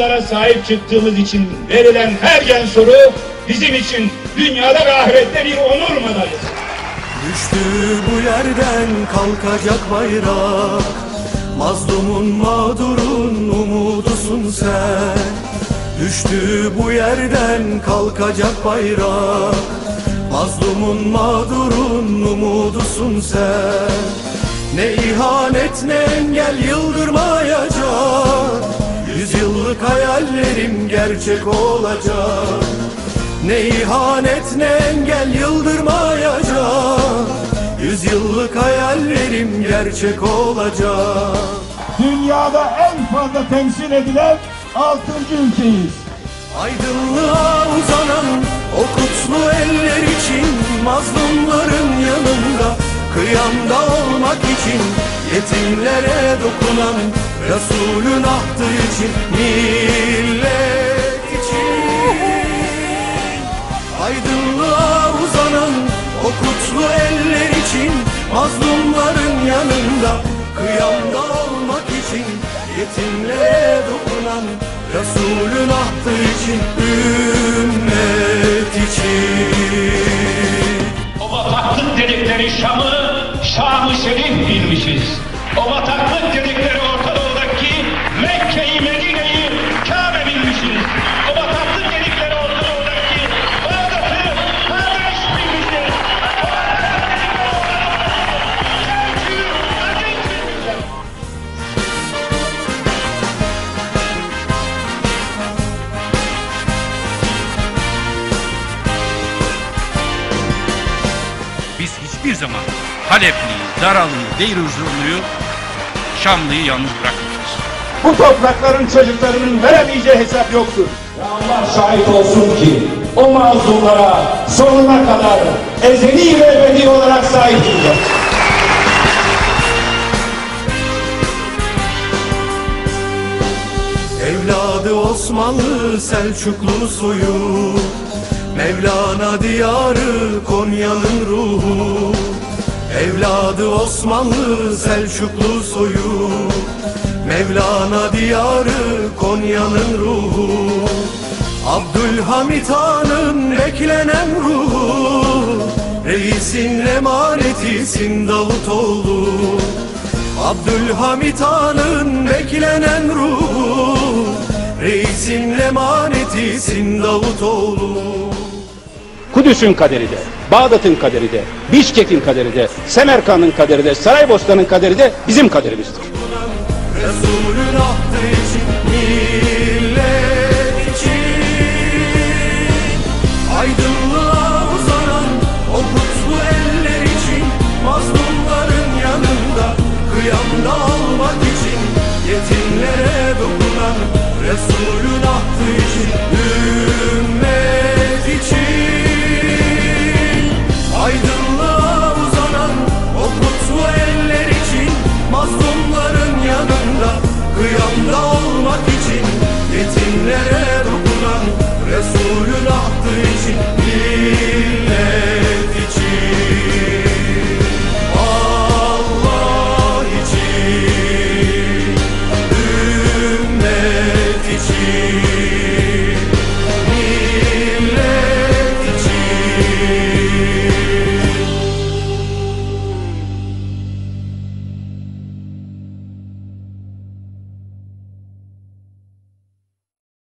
mazlumlara sahip çıktığımız için verilen her gen soru bizim için dünyada ve ahirette bir onur madalyası. Düştü bu yerden kalkacak bayrak. Mazlumun mağdurun umudusun sen. Düştü bu yerden kalkacak bayrak. Mazlumun mağdurun umudusun sen. Ne ihanet ne engel Yüzyıllık hayallerim gerçek olacak ne ihanet ne engel yıldırmayacak Yüzyıllık hayallerim gerçek olacak Dünyada en fazla temsil edilen 6. ülkeyiz. Aydınlığa uzanan o kutlu eller için Mazlumların yanında kıyamda olmak için Yetimlere dokunan Resulün ahtı için Millet için. Aydınlığa uzanan o kutlu eller için Mazlumların yanında kıyamda olmak için Yetimlere dokunan Resulün ahtı için Ümmet Şerif bilmişiz. O bataklık dedikleri Orta Doğu'daki Mekke'yi, Medine'yi, Kabe bilmişiz. O bataklık dedikleri Orta Doğu'daki Bağdat'ı, Aziz bilmişiz. Biz hiçbir zaman Halepli, Daralı, Deiruzlu'yu, Şamlı'yı yalnız bırakmayacağız. Bu toprakların çocuklarının veremeyeceği hesap yoktur. Ve Allah şahit olsun ki o mazlumlara sonuna kadar ezeli ve ebedi olarak sahip çıkacağız. Evladı Osmanlı Selçuklu soyu Mevlana diyarı Konya'nın ruhu Evladı Osmanlı Selçuklu soyu. Mevlana diyarı Konya'nın ruhu. Abdülhamit Han'ın beklenen ruhu. Reisin emanetisin Davutoğlu Abdülhamit Han'ın beklenen ruhu. Reisin emanetisin Davutoğlu Kudüs'ün kaderi de, Bağdat'ın kaderi de, Bişkek'in kaderi de, Semerkant'ın kaderi de, Saraybosna'nın kaderi de bizim kaderimizdir. Resulün ahtı için